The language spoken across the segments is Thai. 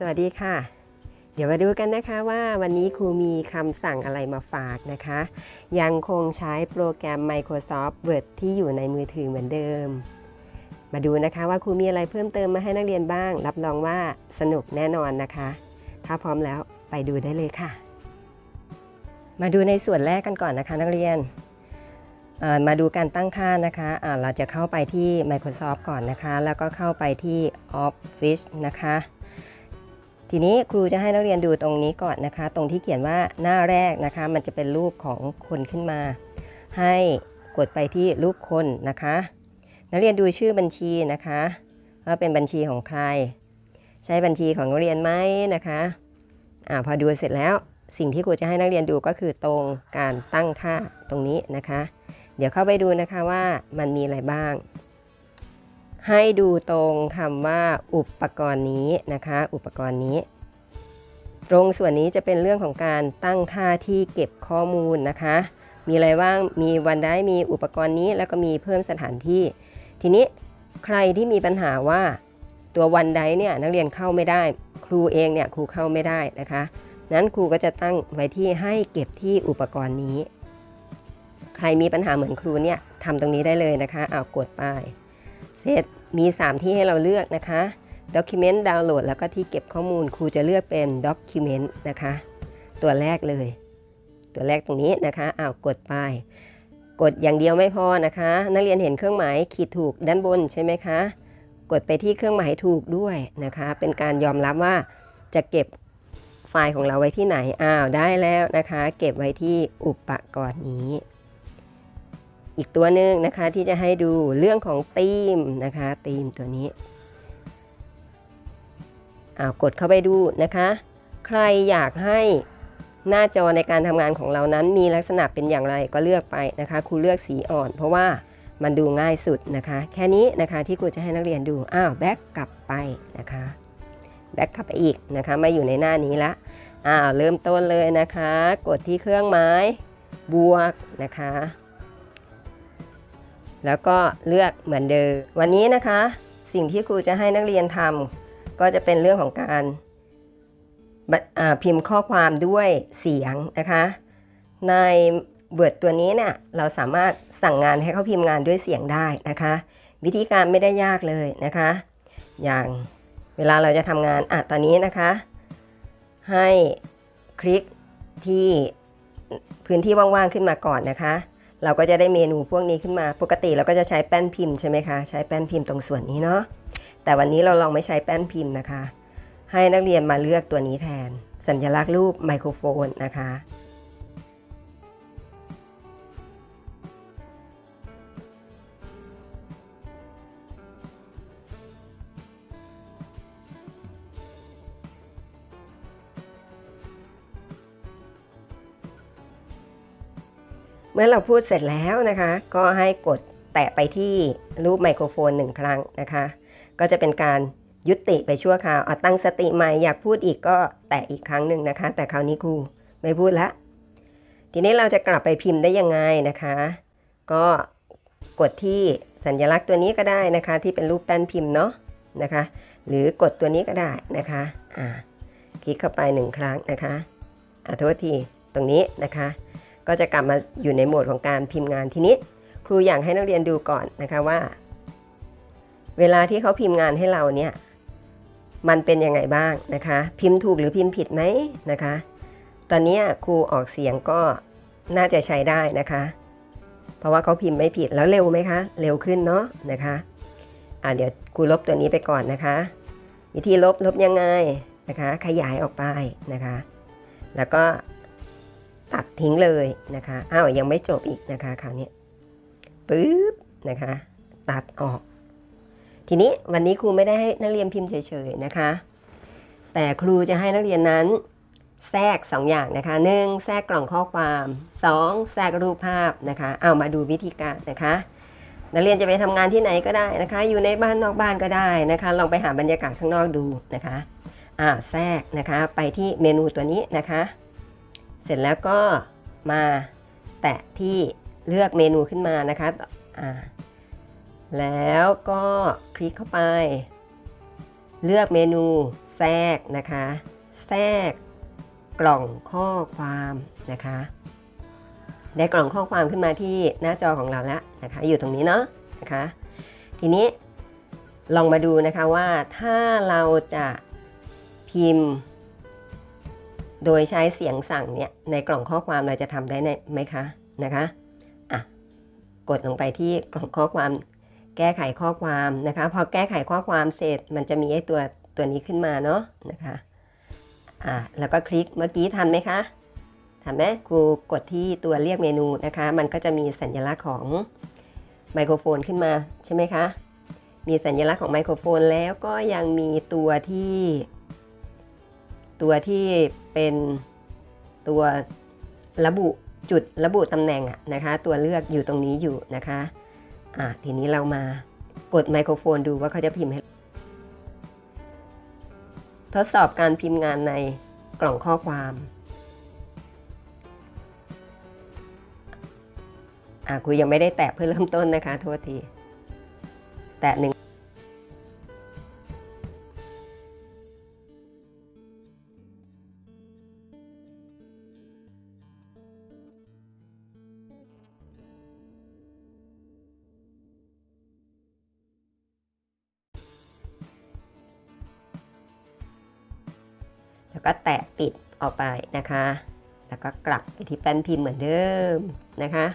สวัสดีค่ะ เดี๋ยวมาดูกันนะคะว่าวันนี้ครูมีคำสั่งอะไรมาฝากนะคะ ยังคงใช้โปรแกรม Microsoft Word ที่อยู่ในมือถือเหมือนเดิม มาดูนะคะว่าครูมีอะไรเพิ่มเติมมาให้นักเรียนบ้าง รับรองว่าสนุกแน่นอนนะคะ ถ้าพร้อมแล้วไปดูได้เลยค่ะ มาดูในส่วนแรกกันก่อนนะคะนักเรียน มาดูการตั้งค่านะคะะเราจะเข้าไปที่ Microsoft ก่อนนะคะ แล้วก็เข้าไปที่ Office นะคะ ทีนี้ครูจะให้นักเรียนดูตรงนี้ก่อนนะคะ ตรงที่เขียนว่าหน้าแรกนะคะ มันจะเป็นรูปของคนขึ้นมา ให้กดไปที่รูปคนนะคะ นักเรียนดูชื่อบัญชีนะคะว่าเป็นบัญชีของใคร ใช้บัญชีของนักเรียนไหมนะคะอ่าพอดูเสร็จแล้วสิ่งที่ครูจะให้นักเรียนดูก็คือตรงการตั้งค่าตรงนี้นะคะ เดี๋ยวเข้าไปดูนะคะว่ามันมีอะไรบ้าง ให้ดูตรงคำว่าอุปกรณ์นี้นะคะ อุปกรณ์นี้ ตรงส่วนนี้จะเป็นเรื่องของการตั้งค่าที่เก็บข้อมูลนะคะ มีอะไรบ้างมีวันได้มีอุปกรณ์นี้แล้วก็มีเพิ่มสถานที่ ทีนี้ใครที่มีปัญหาว่าตัววันไดเนี่ยนักเรียนเข้าไม่ได้ ครูเองเนี่ยครูเข้าไม่ได้นะคะ นั้นครูก็จะตั้งไว้ที่ให้เก็บที่อุปกรณ์นี้ ใครมีปัญหาเหมือนครูเนี่ยทำตรงนี้ได้เลยนะคะเอากดไป เสร็จ มี 3 ที่ให้เราเลือกนะคะ Document Download แล้วก็ที่เก็บข้อมูลครูจะเลือกเป็น Document นะคะ ตัวแรกเลย ตัวแรกตรงนี้นะคะอ้าวกดไป กดอย่างเดียวไม่พอนะคะ นักเรียนเห็นเครื่องหมายขีดถูกด้านบนใช่ไหมคะ กดไปที่เครื่องหมายถูกด้วยนะคะ เป็นการยอมรับว่าจะเก็บไฟล์ของเราไว้ที่ไหน อ้าว ได้แล้วนะคะ เก็บไว้ที่อุปกรณ์นี้ อีกตัวหนึ่งนะคะที่จะให้ดูเรื่องของธีมนะคะธีมตัวนี้อ้าวกดเข้าไปดูนะคะ ใครอยากให้หน้าจอในการทำงานของเรานั้นมีลักษณะเป็นอย่างไรก็เลือกไปนะคะครูเลือกสีอ่อน เพราะว่ามันดูง่ายสุดนะคะ แค่นี้นะคะที่ครูจะให้นักเรียนดูอ้าวแบ็กกลับไปนะคะแบ็กกลับไปอีกนะคะมาอยู่ในหน้านี้ละอ้าวเริ่มต้นเลยนะคะ กดที่เครื่องหมายบวกนะคะ แล้วก็เลือกเหมือนเดิม วันนี้นะคะ สิ่งที่ครูจะให้นักเรียนทำก็จะเป็นเรื่องของการพิมพ์ข้อความด้วยเสียงนะคะ ในเวิร์ดตัวนี้เนี่ยเราสามารถสั่งงานให้เขาพิมพ์งานด้วยเสียงได้นะคะ วิธีการไม่ได้ยากเลยนะคะ อย่างเวลาเราจะทำงานอะตอนนี้นะคะ ให้คลิกที่พื้นที่ว่างๆขึ้นมาก่อนนะคะ เราก็จะได้เมนูพวกนี้ขึ้นมา ปกติเราก็จะใช้แป้นพิมพ์ใช่ไหมคะ ใช้แป้นพิมพ์ตรงส่วนนี้เนาะ แต่วันนี้เราลองไม่ใช้แป้นพิมพ์นะคะ ให้นักเรียนมาเลือกตัวนี้แทน สัญลักษณ์รูปไมโครโฟนนะคะ มื่อเราพูดเสร็จแล้วนะคะ ก็ให้กดแตะไปที่รูปไมโครโฟนหนึ่งครั้งนะคะ ก็จะเป็นการยุติไปชั่วคราวเอาตั้งสติใหม่อยากพูดอีกก็แตะอีกครั้งหนึ่งนะคะ แต่คราวนี้ครูไม่พูดละ ทีนี้เราจะกลับไปพิมพ์ได้ยังไงนะคะ ก็กดที่สัญลักษณ์ตัวนี้ก็ได้นะคะ ที่เป็นรูปแป้นพิมพ์เนาะนะคะ หรือกดตัวนี้ก็ได้นะคะอ่าคลิกเข้าไปหนึ่งครั้งนะคะอ่าโทษทีตรงนี้นะคะ ก็จะกลับมาอยู่ในโหมดของการพิมพ์งานทีนี้ ครูอยากให้นักเรียนดูก่อนนะคะว่า เวลาที่เขาพิมพ์งานให้เราเนี่ยมันเป็นยังไงบ้างนะคะ พิมพ์ถูกหรือพิมพ์ผิดไหมนะคะ ตอนนี้ครูออกเสียงก็น่าจะใช้ได้นะคะ เพราะว่าเขาพิมพ์ไม่ผิดแล้วเร็วไหมคะ เร็วขึ้นเนาะนะคะอ่าเดี๋ยวครูลบตัวนี้ไปก่อนนะคะ วิธีลบลบยังไงนะคะ ขยายออกไปนะคะ แล้วก็ ตัดทิ้งเลยนะคะอ้าวยังไม่จบอีกนะคะคราวนี้ปึ๊บนะคะ ตัดออก ทีนี้วันนี้ครูไม่ได้ให้นักเรียนพิมพ์เฉยๆนะคะ แต่ครูจะให้นักเรียนนั้น แทรก 2 อย่างนะคะ 1. แทรกกล่องข้อความ 2. แทรกรูปภาพนะคะ เอามาดูวิธีการนะคะนักเรียนจะไปทำงานที่ไหนก็ได้นะคะ อยู่ในบ้านนอกบ้านก็ได้นะคะ ลองไปหาบรรยากาศข้างนอกดูนะคะอ่าแทรกนะคะ ไปที่เมนูตัวนี้นะคะ เสร็จแล้วก็มาแตะที่เลือกเมนูขึ้นมานะคะแล้วก็คลิกเข้าไป เลือกเมนูแทรกนะคะ แทรกกล่องข้อความนะคะ ได้กล่องข้อความขึ้นมาที่หน้าจอของเราแล้วนะคะ อยู่ตรงนี้เนาะนะคะ ทีนี้ลองมาดูนะคะว่าถ้าเราจะพิมพ์ โดยใช้เสียงสั่งเนี่ยในกล่องข้อความเราจะทำได้ไหมคะนะคะอะกดลงไปที่กล่องข้อความแก้ไขข้อความนะคะ พอแก้ไขข้อความเสร็จมันจะมีไอ้ตัวตัวนี้ขึ้นมาเนาะนะคะอะแล้วก็คลิกเมื่อกี้ทันไหมคะทันไหมครูกดที่ตัวเรียกเมนูนะคะ มันก็จะมีสัญลักษณ์ของไมโครโฟนขึ้นมาใช่ไหมคะมีสัญลักษณ์ของไมโครโฟนแล้วก็ยังมีตัวที่ ตัวที่เป็นตัวระบุจุดระบุตำแหน่งนะคะ ตัวเลือกอยู่ตรงนี้อยู่นะคะอะทีนี้เรามากดไมโครโฟนดูว่าเขาจะพิมพ์ให้ทดสอบการพิมพ์งานในกล่องข้อความอะครูยังไม่ได้แตะเพื่อเริ่มต้นนะคะโทษที แตะหนึ่ง ก็แตะปิดออกไปนะคะ แล้วก็กลับไปที่แป้นพิมพ์เหมือนเดิมนะคะ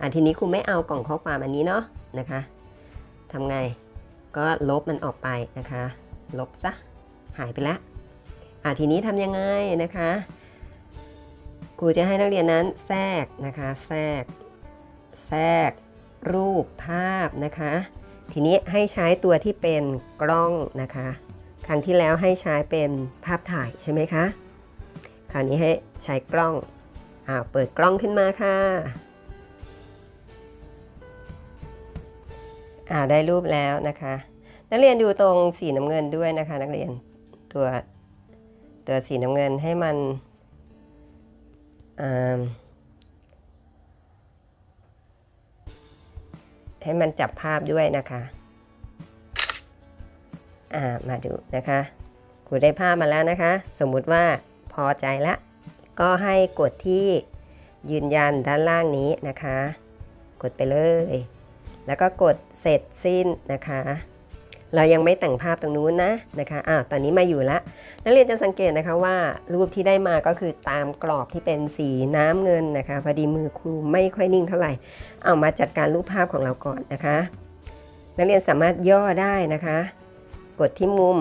อะทีนี้ครูไม่เอากล่องข้อความอันนี้เนาะนะคะทำไงก็ลบมันออกไปนะคะ ลบซะหายไปล้วอะทีนี้ทำยังไงนะคะครูจะให้นักเรียนนั้นแทรกนะคะแทรก แทรก รูปภาพนะคะ ทีนี้ให้ใช้ตัวที่เป็นกล้องนะคะ ครั้งที่แล้วให้ใช้เป็นภาพถ่ายใช่ไหมคะ คราวนี้ให้ใช้กล้องอ่าเปิดกล้องขึ้นมาค่ะอ่าได้รูปแล้วนะคะ นักเรียนดูตรงสีน้ำเงินด้วยนะคะ นักเรียนตัวตัวสีน้ำเงินให้มันให้มันจับภาพด้วยนะคะ อ่ามาดูนะคะครูได้ภาพมาแล้วนะคะ สมมุติว่าพอใจละ ก็ให้กดที่ยืนยันด้านล่างนี้นะคะ กดไปเลย แล้วก็กดเสร็จสิ้นนะคะ เรายังไม่แต่งภาพตรงนู้นนะนะคะอ้าวตอนนี้มาอยู่ละนักเรียนจะสังเกตนะคะว่ารูปที่ได้มาก็คือตามกรอบที่เป็นสีน้ำเงินนะคะพอดีมือครูไม่ค่อยนิ่งเท่าไหร่เอามาจัดการรูปภาพของเราก่อนนะคะ นักเรียนสามารถย่อได้นะคะ กดที่มุม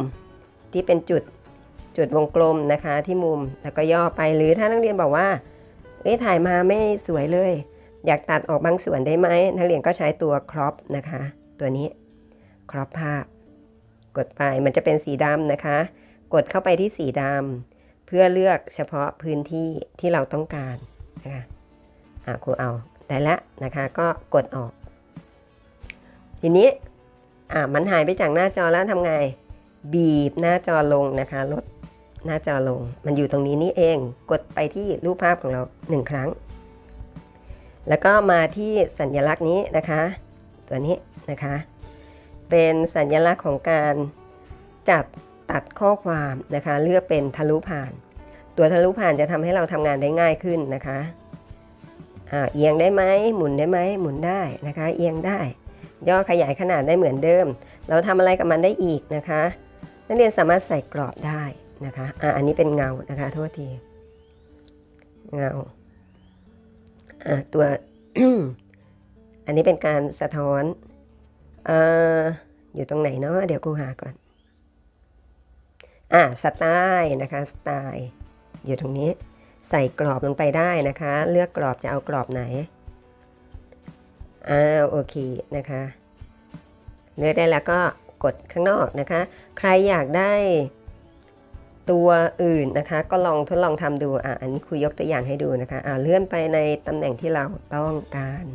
ที่เป็นจุดจุดวงกลมนะคะที่มุมแล้วก็ย่อไปหรือถ้านักเรียนบอกว่าเอ๊ะถ่ายมาไม่สวยเลย อยากตัดออกบางส่วนได้ไหมนักเรียนก็ใช้ตัวครอปนะคะ ตัวนี้ครอปภาพ กดไปมันจะเป็นสีดำนะคะ กดเข้าไปที่สีดำเพื่อเลือกเฉพาะพื้นที่ที่เราต้องการนะคะอะครูเอาได้แล้วนะคะ ก็กดออก ทีนี้ อ่ามันหายไปจากหน้าจอแล้วทำไง บีบหน้าจอลงนะคะลดหน้าจอลง มันอยู่ตรงนี้นี่เอง กดไปที่รูปภาพของเราหนึ่งครั้ง แล้วก็มาที่สัญลักษณ์นี้นะคะ ตัวนี้นะคะ เป็นสัญลักษณ์ของการจัดตัดข้อความนะคะ เลือกเป็นทะลุผ่าน ตัวทะลุผ่านจะทำให้เราทำงานได้ง่ายขึ้นนะคะอ่าเอียงได้ไหมหมุนได้ไหมหมุนได้นะคะ เอียงได้ ย่อขยายขนาดได้เหมือนเดิม เราทำอะไรกับมันได้อีกนะคะ นักเรียนสามารถใส่กรอบได้นะคะอะอันนี้เป็นเงานะคะโทษที เงาอะตัว อันนี้เป็นการสะท้อนเอ่ออยู่ตรงไหนเนาะเดี๋ยวกูหาก่อน อะสไตล์นะคะสไตล์อยู่ตรงนี้ ใส่กรอบลงไปได้นะคะ เลือกกรอบจะเอากรอบไหน อ่าโอเคนะคะเลือกได้แล้วก็กดข้างนอกนะคะ ใครอยากได้ตัวอื่นนะคะ ก็ลองทดลองทำดูอะอันนี้ครูยกตัวอย่างให้ดูนะคะอ่าเลื่อนไปในตำแหน่งที่เราต้องการ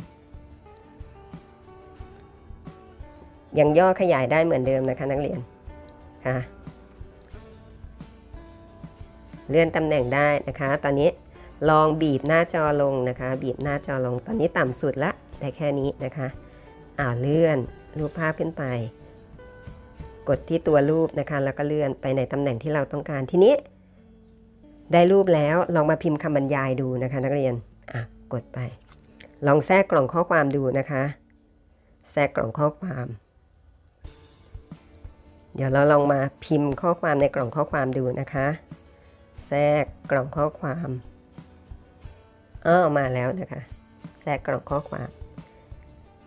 ยังย่อขยายได้เหมือนเดิมนะคะนักเรียนค่ะเลื่อนตำแหน่งได้นะคะ ตอนนี้ลองบีบหน้าจอลงนะคะ บีบหน้าจอลงตอนนี้ต่ำสุดละ ได้แค่นี้นะคะอ่าเลื่อนรูปภาพขึ้นไป กดที่ตัวรูปนะคะ แล้วก็เลื่อนไปในตำแหน่งที่เราต้องการทีนี้ ได้รูปแล้วลองมาพิมพ์คำบรรยายดูนะคะ นักเรียนอะกดไป ลองแทรกกล่องข้อความดูนะคะ แทรกกล่องข้อความ เดี๋ยวเราลองมาพิมพ์ข้อความในกล่องข้อความดูนะคะ แทรกกล่องข้อความอ้อมาแล้วนะคะ แทรกกล่องข้อความ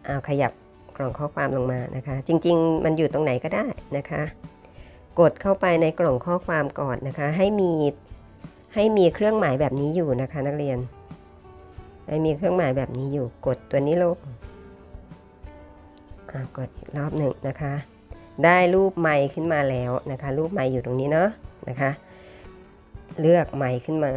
เอาขยับกล่องข้อความลงมานะคะ จริง ๆ มันอยู่ตรงไหนก็ได้นะคะ กดเข้าไปในกล่องข้อความก่อนนะคะ ให้มีให้มีเครื่องหมายแบบนี้อยู่นะคะ นักเรียน ให้มีเครื่องหมายแบบนี้อยู่กดตัวนี้ลงอ่ากดอีกรอบหนึ่งนะคะ ได้รูปไมค์ขึ้นมาแล้วนะคะ รูปไมค์อยู่ตรงนี้เนาะนะคะ เลือกไมค์ขึ้นมา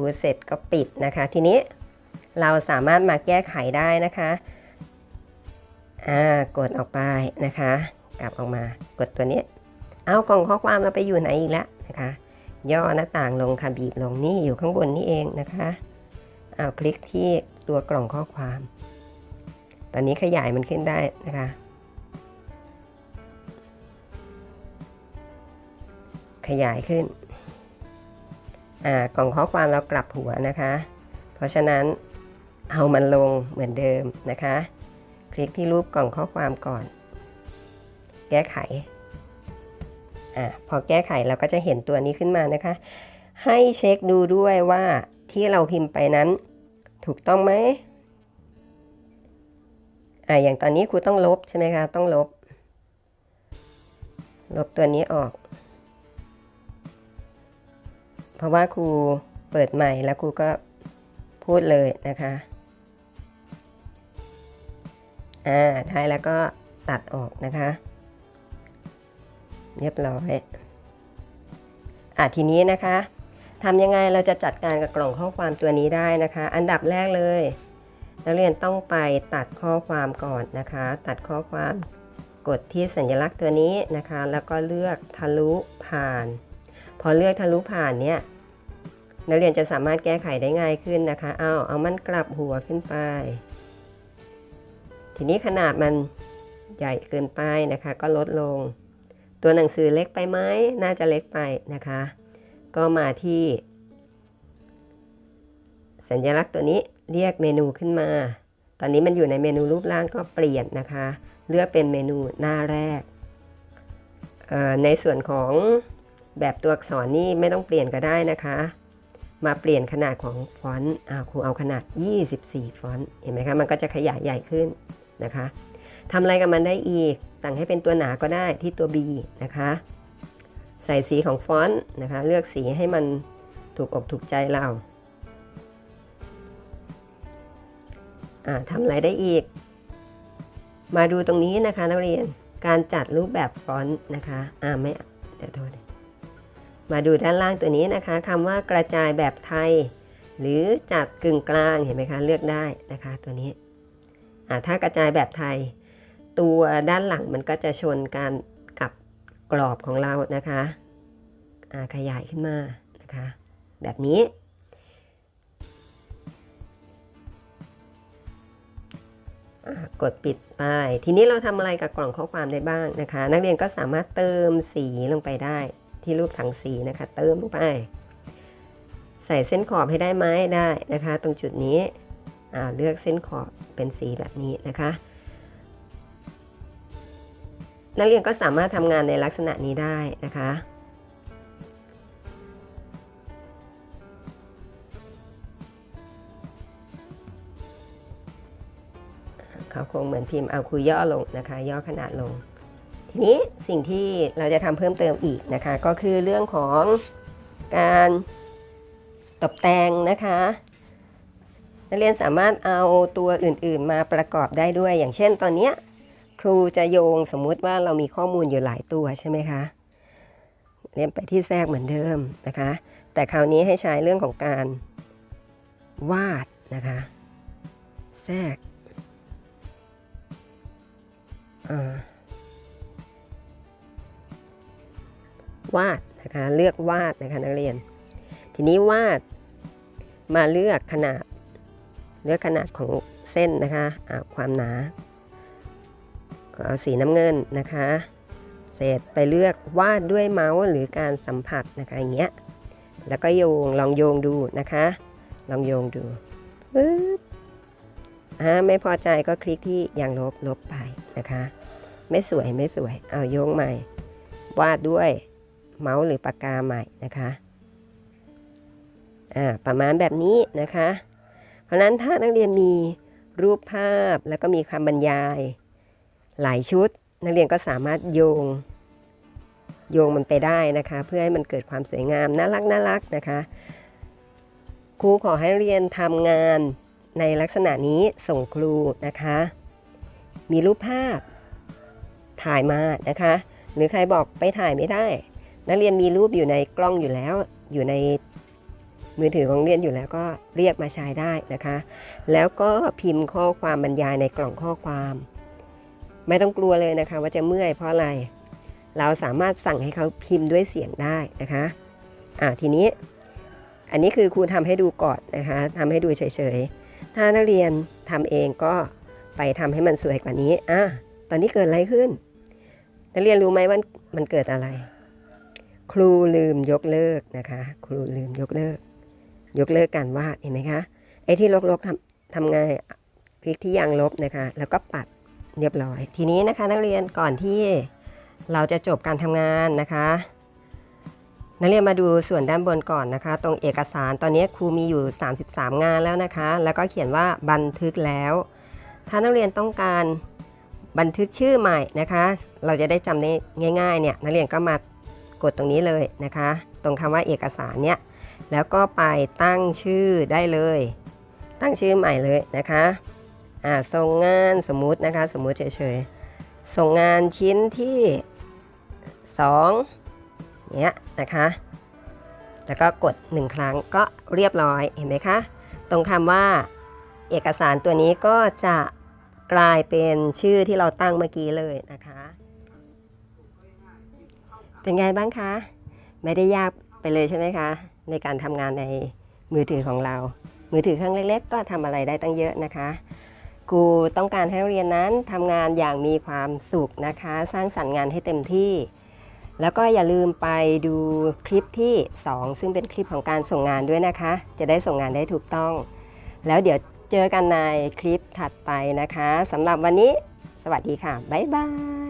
รูเสร็จก็ปิดนะคะ ทีนี้เราสามารถมาแก้ไขได้นะคะอ่ากดออกไปนะคะ กลับออกมากดตัวนี้ เอากล่องข้อความเราไปอยู่ไหนอีกแล้วนะคะ ย่อหน้าต่างลงค่ะบีบลงนี่อยู่ข้างบนนี่เองนะคะเอาคลิกที่ตัวกล่องข้อความ ตอนนี้ขยายมันขึ้นได้นะคะ ขยายขึ้น กล่องข้อความเรากลับหัวนะคะ เพราะฉะนั้นเอามันลงเหมือนเดิมนะคะ คลิกที่รูปกล่องข้อความก่อน แก้ไขอ่าพอแก้ไขเราก็จะเห็นตัวนี้ขึ้นมานะคะ ให้เช็คดูด้วยว่าที่เราพิมพ์ไปนั้น ถูกต้องไหมอ่าอย่างตอนนี้ครูต้องลบใช่ไหมคะ ต้องลบ ลบตัวนี้ออก เพราะว่าครูเปิดใหม่แล้วครูก็พูดเลยนะคะ อ่าได้แล้วก็ตัดออกนะคะ เรียบร้อย อะทีนี้นะคะทำยังไงเราจะจัดการกับกล่องข้อความตัวนี้ได้นะคะ อันดับแรกเลยนักเรียนต้องไปตัดข้อความก่อนนะคะ ตัดข้อความกดที่สัญลักษณ์ตัวนี้นะคะ แล้วก็เลือกทะลุผ่าน พอเลือกทะลุผ่านเนี่ยนักเรียนจะสามารถแก้ไขได้ง่ายขึ้นนะคะ เอาเอามันกลับหัวขึ้นไป ทีนี้ขนาดมันใหญ่เกินไปนะคะ ก็ลดลง ตัวหนังสือเล็กไปไหมน่าจะเล็กไปนะคะ ก็มาที่ สัญลักษณ์ตัวนี้เรียกเมนูขึ้นมา ตอนนี้มันอยู่ในเมนูรูปร่างก็เปลี่ยนนะคะ เลือกเป็นเมนูหน้าแรก ในส่วนของ แบบตัวอักษรนี่ไม่ต้องเปลี่ยนก็ได้นะคะ มาเปลี่ยนขนาดของฟอนต์ครูเอาขนาด 24 ฟอนต์ เห็นไหมคะ มันก็จะขยายใหญ่ขึ้นนะคะทำอะไรกับมันได้อีก สั่งให้เป็นตัวหนาก็ได้ที่ตัว B นะคะ ใส่สีของฟอนต์นะคะ เลือกสีให้มันถูกอกถูกใจเราอ่าทำอะไรได้อีก มาดูตรงนี้นะคะนักเรียน การจัดรูปแบบฟอนต์นะคะ อ่าไม่ เดี๋ยวโทษ มาดูด้านล่างตัวนี้นะคะคำว่ากระจายแบบไทย หรือจัดกึ่งกลางเห็นไหมคะเลือกได้นะคะตัวนี้ถ้ากระจายแบบไทย ตัวด้านหลังมันก็จะชนกันกับกรอบของเรานะคะขยายขึ้นมานะคะแบบนี้กดปิดไป ทีนี้เราทำอะไรกับกล่องข้อความได้บ้างนะคะ นักเรียนก็สามารถเติมสีลงไปได้ ที่รูปถังสีนะคะ เติมลงไป ใส่เส้นขอบให้ได้ไหมได้นะคะ ตรงจุดนี้เลือกเส้นขอบเป็นสีแบบนี้นะคะ นักเรียนก็สามารถทำงานในลักษณะนี้ได้นะคะเขาคงเหมือนพิมพ์เอาคุยย่อลงนะคะ ย่อขนาดลง ทีนี้สิ่งที่เราจะทำเพิ่มเติมอีกนะคะ ก็คือเรื่องของการตกแต่งนะคะ นักเรียนสามารถเอาตัวอื่นๆมาประกอบได้ด้วย อย่างเช่นตอนนี้ครูจะโยงสมมุติว่าเรามีข้อมูลอยู่หลายตัวใช่ไหมคะเรียนไปที่แทรกเหมือนเดิมนะคะ แต่คราวนี้ให้ใช้เรื่องของการวาดนะคะ แทรกอ่า วาดนะคะเลือกวาดนะคะนักเรียน ทีนี้วาดมาเลือกขนาด เลือกขนาดของเส้นนะคะอ่าความหนาก็เอาสีน้ำเงินนะคะ เสร็จไปเลือกวาดด้วยเมาส์หรือการสัมผัสนะคะอย่างเงี้ยแล้วก็โยงลองโยงดูนะคะ ลองโยงดูปึ๊บอ่าไม่พอใจก็คลิกที่ยางลบลบไปนะคะ ไม่สวยไม่สวยเอาโยงใหม่ วาดด้วย เมาส์หรือปากกาใหม่นะคะอ่าประมาณแบบนี้นะคะ เพราะฉะนั้นถ้านักเรียนมีรูปภาพแล้วก็มีคำบรรยาย หลายชุด นักเรียนก็สามารถโยง โยงมันไปได้นะคะ เพื่อให้มันเกิดความสวยงามน่ารักน่ารักนะคะครูขอให้เรียนทำงานในลักษณะนี้ส่งครูนะคะ มีรูปภาพถ่ายมานะคะ หรือใครบอกไปถ่ายไม่ได้ นักเรียนมีรูปอยู่ในกล้องอยู่แล้ว อยู่ในมือถือของเรียนอยู่แล้วก็เรียกมาใช้ได้นะคะ แล้วก็พิมพ์ข้อความบรรยายในกล่องข้อความ ไม่ต้องกลัวเลยนะคะ ว่าจะเมื่อยเพราะอะไร เราสามารถสั่งให้เขาพิมพ์ด้วยเสียงได้นะคะอ่าทีนี้อันนี้คือครูทำให้ดูก่อนนะคะทำให้ดูเฉยๆ ถ้านักเรียนทำเองก็ไปทำให้มันสวยกว่านี้อะตอนนี้เกิดอะไรขึ้น นักเรียนรู้ไหมว่ามันเกิดอะไร ครูลืมยกเลิกนะคะ ครูลืมยกเลิก ยกเลิกการวาดเห็นไหมคะไอ้ที่ลบๆทำทำไงคลิกที่ยางลบนะคะ แล้วก็ปัดเรียบร้อย ทีนี้นะคะ นักเรียนก่อนที่เราจะจบการทำงานนะคะ นักเรียนมาดูส่วนด้านบนก่อนนะคะ ตรงเอกสารตอนนี้ครูมีอยู่ 33 งานแล้วนะคะ แล้วก็เขียนว่าบันทึกแล้ว ถ้านักเรียนต้องการบันทึกชื่อใหม่นะคะ เราจะได้จำได้ง่ายๆเนี่ยนักเรียนก็มา กดตรงนี้เลยนะคะ ตรงคำว่าเอกสารเนี่ยแล้วก็ไปตั้งชื่อได้เลย ตั้งชื่อใหม่เลยนะคะอ่าส่งงานสมมุตินะคะสมมุติเฉยๆส่งงานชิ้นที่2เนี้ยนะคะแล้วก็กด 1 ครั้งก็เรียบร้อยเห็นไหมคะ ตรงคำว่าเอกสารตัวนี้ก็จะกลายเป็นชื่อที่เราตั้งเมื่อกี้เลยนะคะ เป็นไงบ้างคะ ไม่ได้ยากไปเลยใช่ไหมคะ ในการทำงานในมือถือของเรา มือถือเครื่องเล็ก ๆ ก็ทำอะไรได้ตั้งเยอะนะคะครูต้องการให้นักเรียนนั้นทำงานอย่างมีความสุขนะคะ สร้างสรรค์งานให้เต็มที่ แล้วก็อย่าลืมไปดูคลิปที่ 2 ซึ่งเป็นคลิปของการส่งงานด้วยนะคะ จะได้ส่งงานได้ถูกต้อง แล้วเดี๋ยวเจอกันในคลิปถัดไปนะคะสำหรับวันนี้ สวัสดีค่ะ บ๊ายบาย